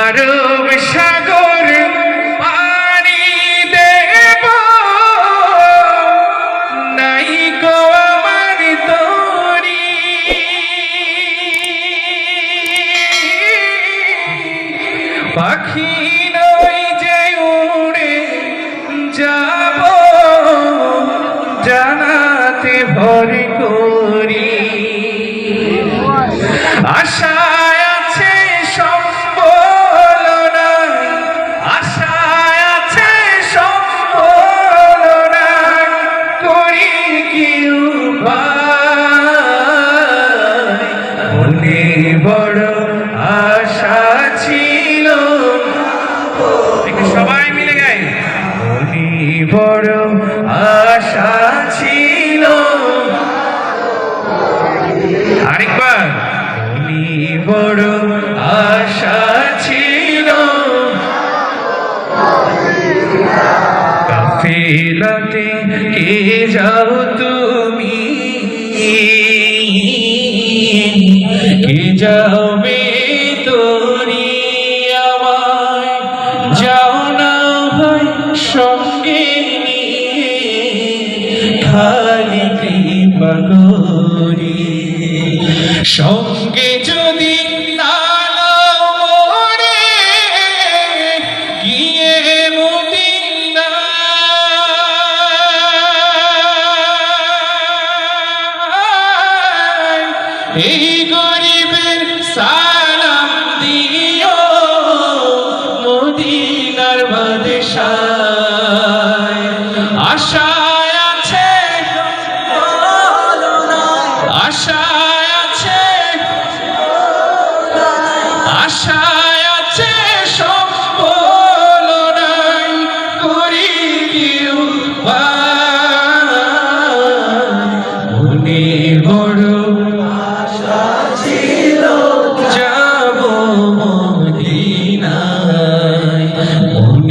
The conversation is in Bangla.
আরব সাগর পানি দেব। নাই গো আমার তরি পাখি নই যে উড়ে যাব বড় আশা ছিল। আরেকবার। মনে বড় আশা ছিল। কাফেলাতে কে যাও তুমি? কে যাবে তোরি? খালি কৃপা করি সঙ্গে যদি এই গরিবের সালাম দিও মদিনার বাদশায়